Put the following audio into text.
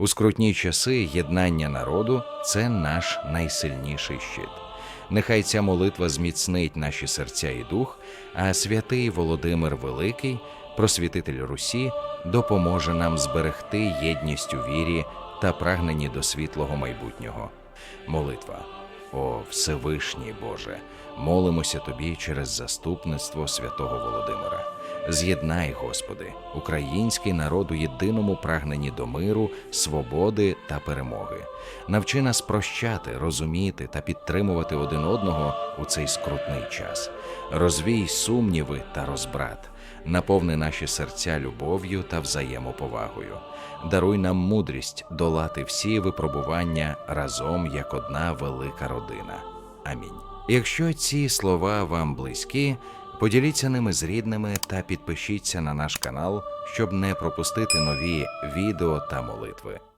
У скрутні часи єднання народу це наш найсильніший щит. Нехай ця молитва зміцнить наші серця і дух, а святий Володимир Великий, просвітитель Русі, допоможе нам зберегти єдність у вірі та прагненні до світлого майбутнього. Молитва. О Всевишній Боже, молимося Тобі через заступництво святого Володимира. З'єднай, Господи, український народ у єдиному прагненні до миру, свободи та перемоги. Навчи нас прощати, розуміти та підтримувати один одного у цей скрутний час. Розвій сумніви та розбрат, наповни наші серця любов'ю та взаємоповагою. Даруй нам мудрість долати всі випробування разом як одна велика родина. Амінь. Якщо ці слова вам близькі, поділіться ними з рідними та підпишіться на наш канал, щоб не пропустити нові відео та молитви.